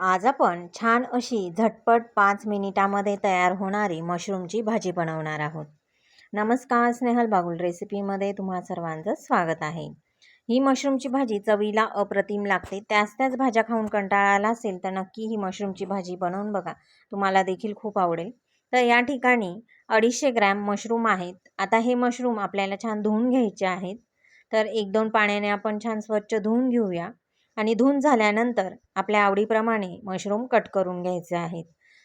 आज आपण छान अशी झटपट पाच मिनिटामध्ये तयार होणारी मशरूमची भाजी बनवणार आहोत. नमस्कार स्नेहल बागुल रेसिपीमध्ये तुम्हा सर्वांचं स्वागत आहे. ही मशरूमची भाजी चवीला अप्रतिम लागते. त्याच त्याच भाज्या खाऊन कंटाळा आला असेल तर नक्की ही मशरूमची भाजी बनवून बघा. तुम्हाला देखील खूप आवडेल. तर या ठिकाणी अडीचशे ग्रॅम मशरूम आहेत. आता हे मशरूम आपल्याला छान धुवून घ्यायचे आहेत. तर एक दोन पाण्याने आपण छान स्वच्छ धुवून घेऊया. आणि धुवून झाल्यानंतर आपल्या आवडीप्रमाणे मशरूम कट करून घ्यायचे आहेत.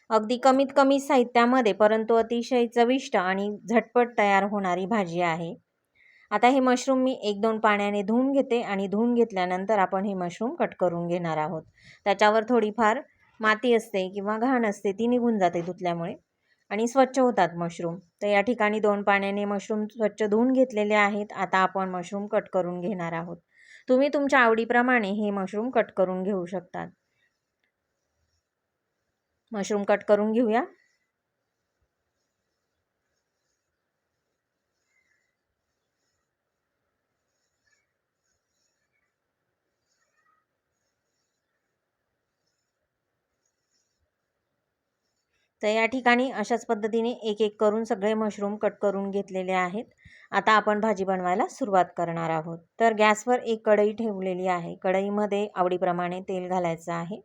अगदी कमीत कमी साहित्यामध्ये परंतु अतिशय चविष्ट आणि झटपट तयार होणारी भाजी आहे. आता हे मशरूम मी एक दोन पाण्याने धुवून घेते आणि धुवून घेतल्यानंतर आपण हे मशरूम कट करून घेणार आहोत. त्याच्यावर थोडीफार माती असते किंवा घाण असते ती निघून जाते धुतल्यामुळे आणि स्वच्छ होतात मशरूम. तर या ठिकाणी दोन पाण्याने मशरूम स्वच्छ धुवून घेतलेले आहेत. आता आपण मशरूम कट करून घेणार आहोत. तुम्ही तुमच्या आवडीप्रमाणे हे मशरूम कट करून घेऊ शकतात. मशरूम कट करून घेऊया. तर या ठिकाणी अशाच पद्धतीने एक एक करून सगळे मशरूम कट करून घेतलेले आहेत. आता आपण भाजी बनवायला सुरुवात करणार आहोत. तर गॅसवर एक कढई ठेवलेली आहे. कढईमध्ये आवडीप्रमाणे तेल घालायचं आहे.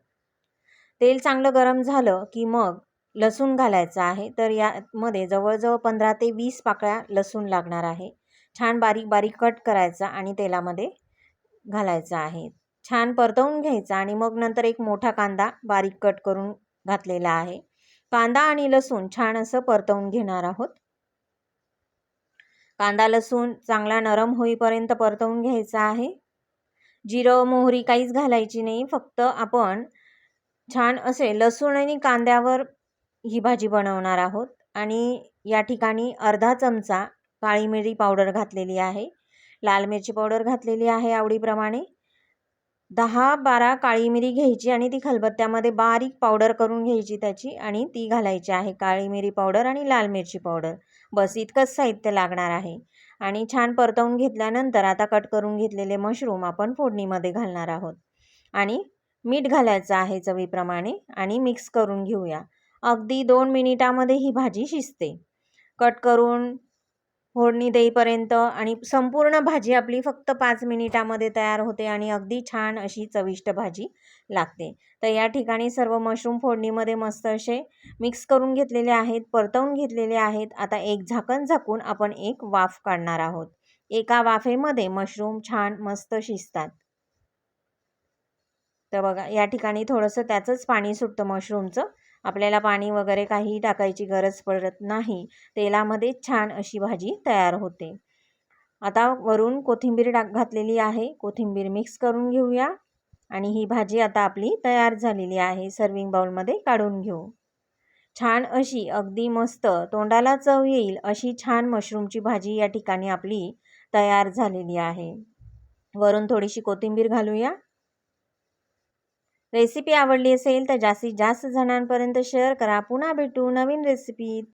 तेल चांगलं गरम झालं की मग लसूण घालायचं आहे. तर यामध्ये जवळजवळ पंधरा ते वीस पाकळ्या लसूण लागणार आहे. छान बारीक बारीक कट करायचा आणि तेलामध्ये घालायचा आहे. छान परतवून घ्यायचा आणि मग नंतर एक मोठा कांदा बारीक कट करून घातलेला आहे. कांदा आणि लसूण छान असं परतवून घेणार आहोत. कांदा लसूण चांगला नरम होईपर्यंत परतवून घ्यायचा आहे. जिरं मोहरी काहीच घालायची नाही फक्त आपण छान असे लसूण आणि कांद्यावर ही भाजी बनवणार आहोत. आणि या ठिकाणी अर्धा चमचा काळी मिरी पावडर घातलेली आहे. लाल मिरची पावडर घातलेली आहे आवडीप्रमाणे. दहा बारा काळी मिरी घ्यायची आणि ती खलबत्त्यामध्ये बारीक पावडर करून घ्यायची त्याची आणि ती घालायची आहे. काळी मिरी पावडर आणि लाल मिरची पावडर. बस इतकंच साहित्य लागणार आहे. आणि छान परतवून घेतल्यानंतर आता कट करून घेतलेले मशरूम आपण फोडणीमध्ये घालणार आहोत. आणि मीठ घालायचं आहे चवीप्रमाणे आणि मिक्स करून घेऊया. अगदी दोन मिनिटामध्ये ही भाजी शिजते. कट करून फोडणी देईपर्यंत आणि संपूर्ण भाजी आपली फक्त पाच मिनिटामध्ये तयार होते आणि अगदी छान अशी चविष्ट भाजी लागते. तर या ठिकाणी सर्व मशरूम फोडणीमध्ये मस्त असे मिक्स करून घेतलेले आहेत परतवून घेतलेले आहेत. आता एक झाकण झाकून आपण एक वाफ काढणार आहोत. एका वाफेमध्ये मशरूम छान मस्त शिजतात. तर बघा या ठिकाणी थोडंसं त्याचंच पाणी सुटतं मशरूमचं. आपल्याला पाणी वगैरे काही टाकायची गरज पडत नाही. तेलामध्ये छान अशी भाजी तयार होते. आता वरून कोथिंबीर टाक घातलेली आहे. कोथिंबीर मिक्स करून घेऊया. आणि ही भाजी आता आपली तयार झालेली आहे. सर्विंग बाउलमध्ये काढून घेऊ. छान अशी अगदी मस्त तोंडाला चव येईल अशी छान मशरूमची भाजी या ठिकाणी आपली तयार झालेली आहे. वरून थोडीशी कोथिंबीर घालूया. रेसिपी आवडली असेल तर जास्तीत जास्त जणांपर्यंत शेअर करा. पुन्हा भेटू नवीन रेसिपीत.